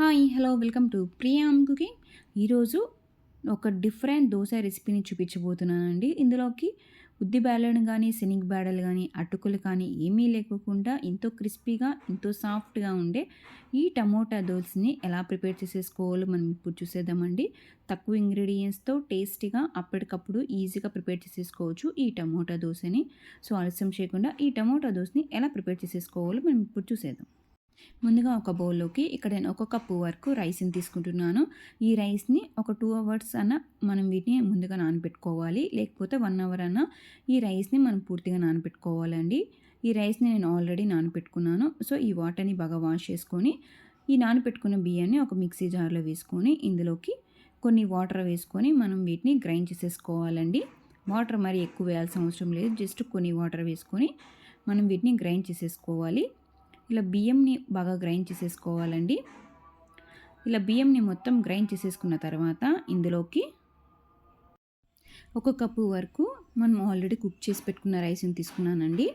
Hi hello welcome to Priyam cooking. ఈరోజు ఒక different dosa రెసిపీని చూపించబోతున్నానండి. ఇందులోకి ఉద్ది బ్యాలను కానీ శనగ బ్యాడలు కానీ అటుకులు కానీ ఏమీ లేకుండా ఎంతో క్రిస్పీగా ఎంతో సాఫ్ట్గా ఉండే ఈ టమోటా దోశని ఎలా ప్రిపేర్ చేసేసుకోవాలో మనం ఇప్పుడు చూసేద్దామండి. తక్కువ ఇంగ్రీడియంట్స్తో టేస్టీగా అప్పటికప్పుడు ఈజీగా ప్రిపేర్ చేసేసుకోవచ్చు ఈ టమోటా దోశని. సో ఆలస్యం చేయకుండా ఈ టమోటా దోశని ఎలా ప్రిపేర్ చేసేసుకోవాలో మనం ఇప్పుడు చూసేద్దాం. ముందుగా ఒక బౌల్లోకి ఇక్కడ నేను ఒక కప్పు వరకు రైస్ని తీసుకుంటున్నాను. ఈ రైస్ని ఒక టూ అవర్స్ అన్న మనం వీటిని ముందుగా నానబెట్టుకోవాలి. లేకపోతే వన్ అవర్ అన్న ఈ రైస్ని మనం పూర్తిగా నానబెట్టుకోవాలండి. ఈ రైస్ని నేను ఆల్రెడీ నానబెట్టుకున్నాను. సో ఈ వాటర్ని బాగా వాష్ చేసుకొని ఈ నానబెట్టుకున్న బియ్యాన్ని ఒక మిక్సీ జార్లో వేసుకొని ఇందులోకి కొన్ని వాటర్ వేసుకొని మనం వీటిని గ్రైండ్ చేసేసుకోవాలండి. వాటర్ మరి ఎక్కువ వేయాల్సిన అవసరం లేదు. జస్ట్ కొన్ని వాటర్ వేసుకొని మనం వీటిని గ్రైండ్ చేసేసుకోవాలి. ఇలా బియ్యంని బాగా గ్రైండ్ చేసేసుకోవాలండి. ఇలా బియ్యంని మొత్తం గ్రైండ్ చేసేసుకున్న తర్వాత ఇందులోకి ఒక కప్పు వరకు మనం ఆల్రెడీ కుక్ చేసి పెట్టుకున్న రైస్ని తీసుకున్నానండి.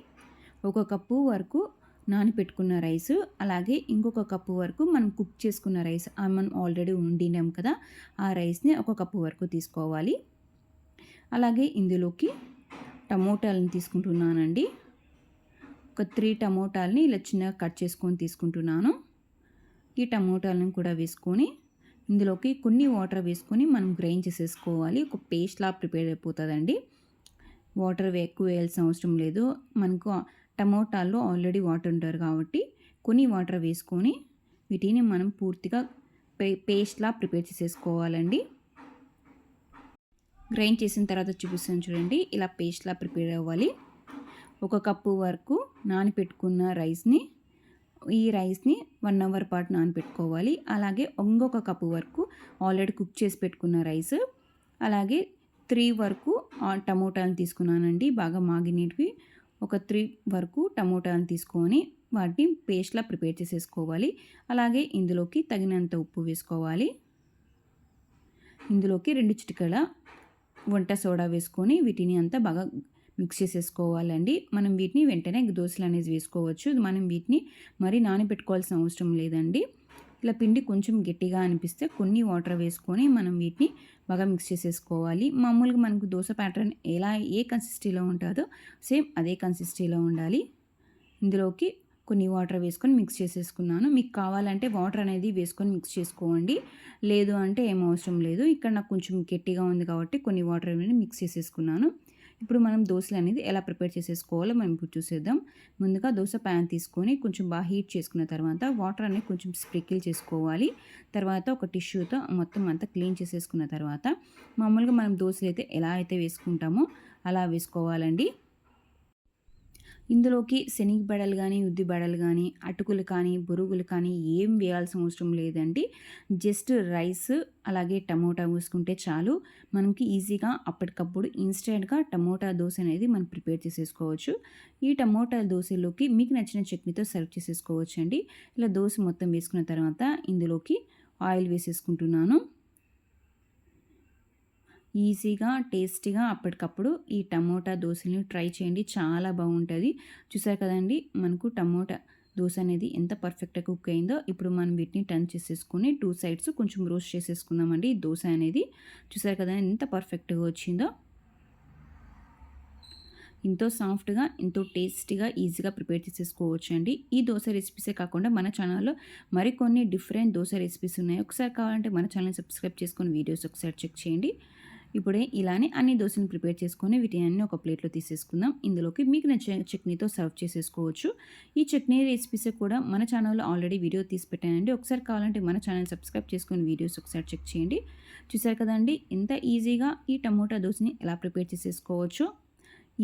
ఒక కప్పు వరకు నానపెట్టుకున్న రైస్ అలాగే ఇంకొక కప్పు వరకు మనం కుక్ చేసుకున్న రైస్ మనం ఆల్రెడీ వండినాం కదా ఆ రైస్ని ఒక కప్పు వరకు తీసుకోవాలి. అలాగే ఇందులోకి టమోటాలను తీసుకుంటున్నానండి. ఒక త్రీ టమోటాలని ఇలా చిన్నగా కట్ చేసుకొని తీసుకుంటున్నాను. ఈ టమోటాలను కూడా వేసుకొని ఇందులోకి కొన్ని వాటర్ వేసుకొని మనం గ్రైండ్ చేసేసుకోవాలి. ఒక పేస్ట్లా ప్రిపేర్ అయిపోతుందండి. వాటర్ ఎక్కువ వేయాల్సిన అవసరం లేదు. మనకు టమోటాల్లో ఆల్రెడీ వాటర్ ఉంటారు కాబట్టి కొన్ని వాటర్ వేసుకొని వీటిని మనం పూర్తిగా పే పేస్ట్లా ప్రిపేర్ చేసేసుకోవాలండి. గ్రైండ్ చేసిన తర్వాత చూపిస్తాను చూడండి. ఇలా పేస్ట్లా ప్రిపేర్ అవ్వాలి. ఒక కప్పు వరకు నానపెట్టుకున్న రైస్ని ఈ రైస్ని వన్ అవర్ పాటు నానపెట్టుకోవాలి. అలాగే ఇంకొక కప్పు వరకు ఆల్రెడీ కుక్ చేసి పెట్టుకున్న రైస్ అలాగే త్రీ వరకు టమోటాలను తీసుకున్నానండి. బాగా మాగినవి ఒక త్రీ వరకు టమోటాలను తీసుకొని వాటిని పేస్ట్లా ప్రిపేర్ చేసేసుకోవాలి. అలాగే ఇందులోకి తగినంత ఉప్పు వేసుకోవాలి. ఇందులోకి రెండు చిటికల వంట సోడా వేసుకొని వీటిని అంతా బాగా మిక్స్ చేసేసుకోవాలండి. మనం వీటిని వెంటనే దోశలు అనేది వేసుకోవచ్చు. మనం వీటిని మరీ నానబెట్టుకోవాల్సిన అవసరం లేదండి. ఇలా పిండి కొంచెం గట్టిగా అనిపిస్తే కొన్ని వాటర్ వేసుకొని మనం వీటిని బాగా మిక్స్ చేసేసుకోవాలి. మామూలుగా మనకు దోశ ప్యాటర్న్ ఎలా ఏ కన్సిస్టీలో ఉంటుందో సేమ్ అదే కన్సిస్టీలో ఉండాలి. ఇందులోకి కొన్ని వాటర్ వేసుకొని మిక్స్ చేసేసుకున్నాను. మీకు కావాలంటే వాటర్ అనేది వేసుకొని మిక్స్ చేసుకోండి. లేదు అంటే ఏం అవసరం లేదు. ఇక్కడ నాకు కొంచెం గట్టిగా ఉంది కాబట్టి కొన్ని వాటర్ అనేది మిక్స్ చేసేసుకున్నాను. ఇప్పుడు మనం దోశలు అనేది ఎలా ప్రిపేర్ చేసేసుకోవాలో మనం ఇప్పుడు చూసేద్దాం. ముందుగా దోశ ప్యాన్ తీసుకొని కొంచెం బాగా హీట్ చేసుకున్న తర్వాత వాటర్ అనేది కొంచెం స్ప్రికిల్ చేసుకోవాలి. తర్వాత ఒక టిష్యూతో మొత్తం అంతా క్లీన్ చేసేసుకున్న తర్వాత మామూలుగా మనం దోశలు అయితే ఎలా అయితే వేసుకుంటామో అలా వేసుకోవాలండి. ఇందులోకి శనగ బడలు కానీ ఉద్ది బడలు కానీ అటుకులు కానీ బొరుగులు కానీ ఏం వేయాల్సిన అవసరం లేదండి. జస్ట్ రైస్ అలాగే టమోటా వేసుకుంటే చాలు. మనకి ఈజీగా అప్పటికప్పుడు ఇన్స్టెంట్గా టమోటా దోశ అనేది మనం ప్రిపేర్ చేసేసుకోవచ్చు. ఈ టమోటా దోశలోకి మీకు నచ్చిన చట్నీతో సర్వ్ చేసేసుకోవచ్చు అండి ఇలా దోశ మొత్తం వేసుకున్న తర్వాత ఇందులోకి ఆయిల్ వేసేసుకుంటున్నాను. ఈజీగా టేస్టీగా అప్పటికప్పుడు ఈ టమోటా దోశని ట్రై చేయండి. చాలా బాగుంటుంది. చూసారు కదండి మనకు టమోటా దోశ అనేది ఎంత పర్ఫెక్ట్గా కుక్ అయిందో. ఇప్పుడు మనం వీటిని టర్న్ చేసేసుకుని టూ సైడ్స్ కొంచెం రోస్ట్ చేసేసుకుందామండి ఈ దోశ అనేది. చూసారు కదా ఎంత పర్ఫెక్ట్గా వచ్చిందో. ఎంతో సాఫ్ట్గా ఎంతో టేస్టీగా ఈజీగా ప్రిపేర్ చేసేసుకోవచ్చు అండి ఈ దోశ రెసిపీసే కాకుండా మన ఛానల్లో మరికొన్ని డిఫరెంట్ దోశ రెసిపీస్ ఉన్నాయి. ఒకసారి కావాలంటే మన ఛానల్ సబ్స్క్రైబ్ చేసుకొని వీడియోస్ ఒకసారి చెక్ చేయండి. ఇప్పుడే ఇలానే అన్ని దోశని ప్రిపేర్ చేసుకొని వీటిని అన్ని ఒక ప్లేట్లో తీసేసుకుందాం. ఇందులోకి మీకు నచ్చిన చట్నీతో సర్వ్ చేసేసుకోవచ్చు. ఈ చట్నీ రెసిపీస్ కూడా మన ఛానల్లో ఆల్రెడీ వీడియో తీసి పెట్టానండి. ఒకసారి కావాలంటే మన ఛానల్ సబ్స్క్రైబ్ చేసుకొని వీడియోస్ ఒకసారి చెక్ చేయండి. చూసారు కదండి ఎంత ఈజీగా ఈ టమోటా దోశని ఎలా ప్రిపేర్ చేసేసుకోవచ్చు?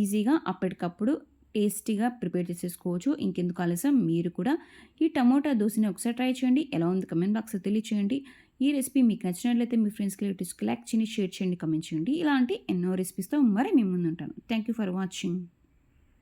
ఈజీగా అప్పటికప్పుడు టేస్టీగా ప్రిపేర్ చేసేసుకోవచ్చు. ఇంకెందుకు ఆలస్యం? మీరు కూడా ఈ టమోటా దోశని ఒకసారి ట్రై చేయండి. ఎలా ఉంది కమెంట్ బాక్స్లో తెలియచేయండి. ఈ రెసిపీ మీకు నచ్చినట్లయితే మీ ఫ్రెండ్స్కి రిలేటివ్స్కి లైక్ చేయండి షేర్ చేయండి కమెంట్ చేయండి. ఇలాంటి ఎన్నో రెసిపీస్తో మరి మేము ముందు ఉంటాను థ్యాంక్ యూ ఫర్ వాచింగ్.